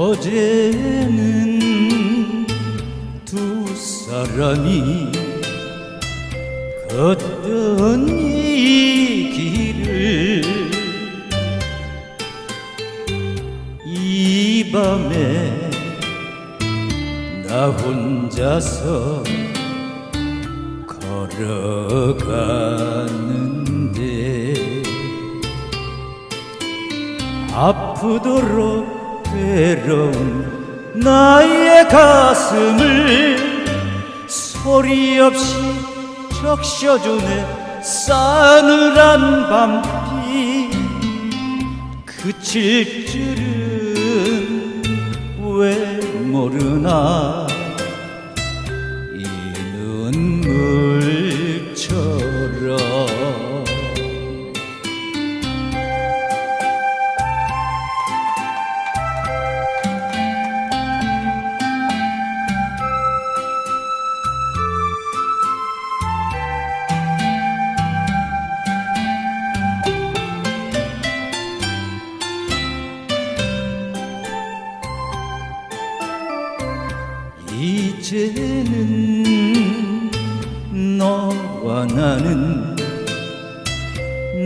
어제는 두 사람이 걷던 이 길을 이 밤에 나 혼자서 걸어가는데 아프도록 괴로운 나의 가슴을 소리 없이 적셔주네 싸늘한 밤비 그칠 줄은 왜 모르나 이제는 너와 나는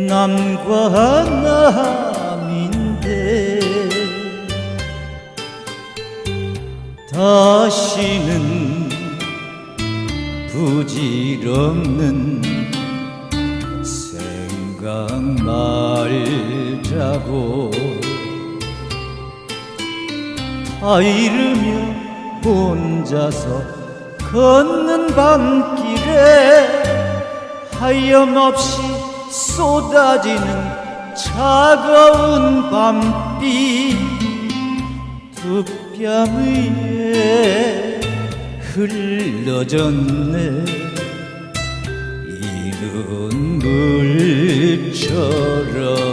남과 남인데 다시는 부질없는 생각 말자고. 다 잃으며 혼자서 걷는 밤길에 하염없이 쏟아지는 차가운 밤비 두 뺨 위에 흘러졌네. 이 눈물처럼